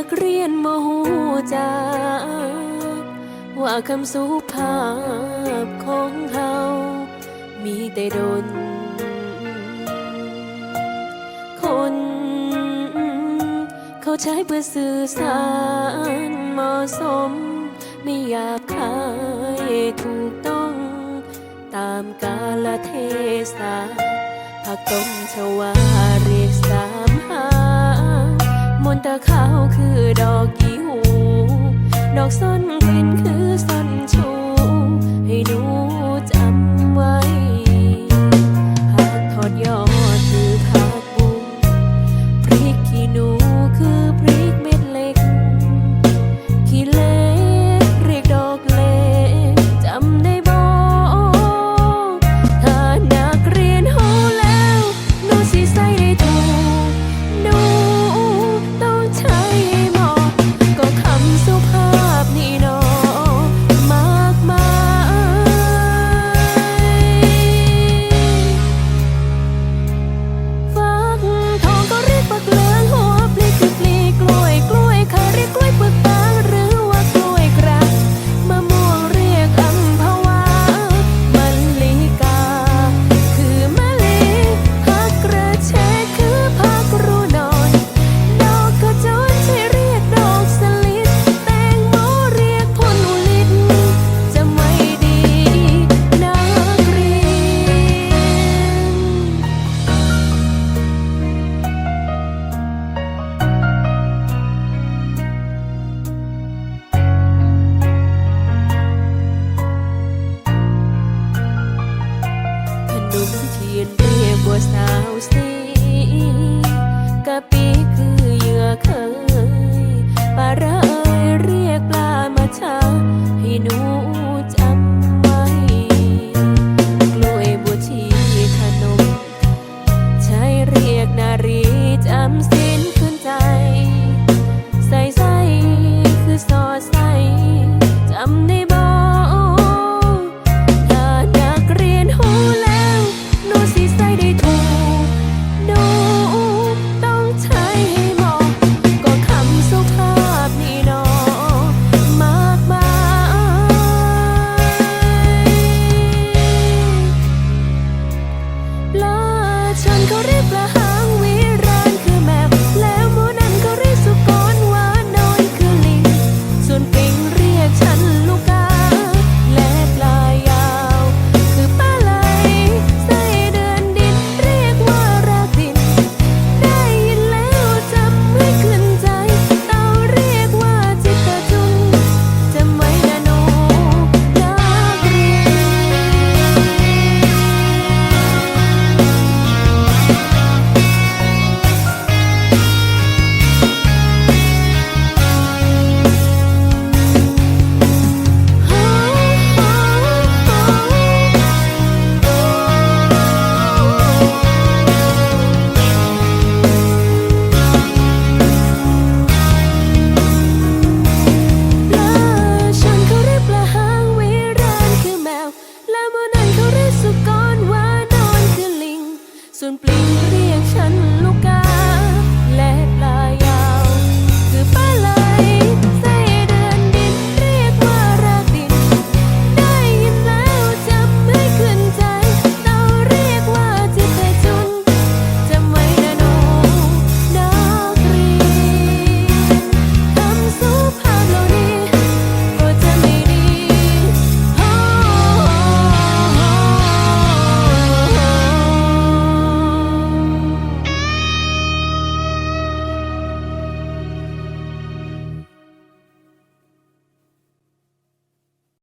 ักเรียนมหูจักว่าคำสุภาพของเขามีแต่ดน คน เขาใช้เพื่อสื่อสารเหมาะสม ไม่อยากขายถูกต้อง ตามกาลเทศะผักต้มชวา อขาวคือดอกกีหูดอกซ่อนกลิ่นคือซ่อนชู สีกะปิคือเหยื่อเคยปลาเอ่ยเรียกปลามาช้าให้หนูจำไว้กล้วยบัวชีขนม ใช้เรียกนารีจำสิ้นขึ้นใจ ใส่ใส่คือซอใส่จำได้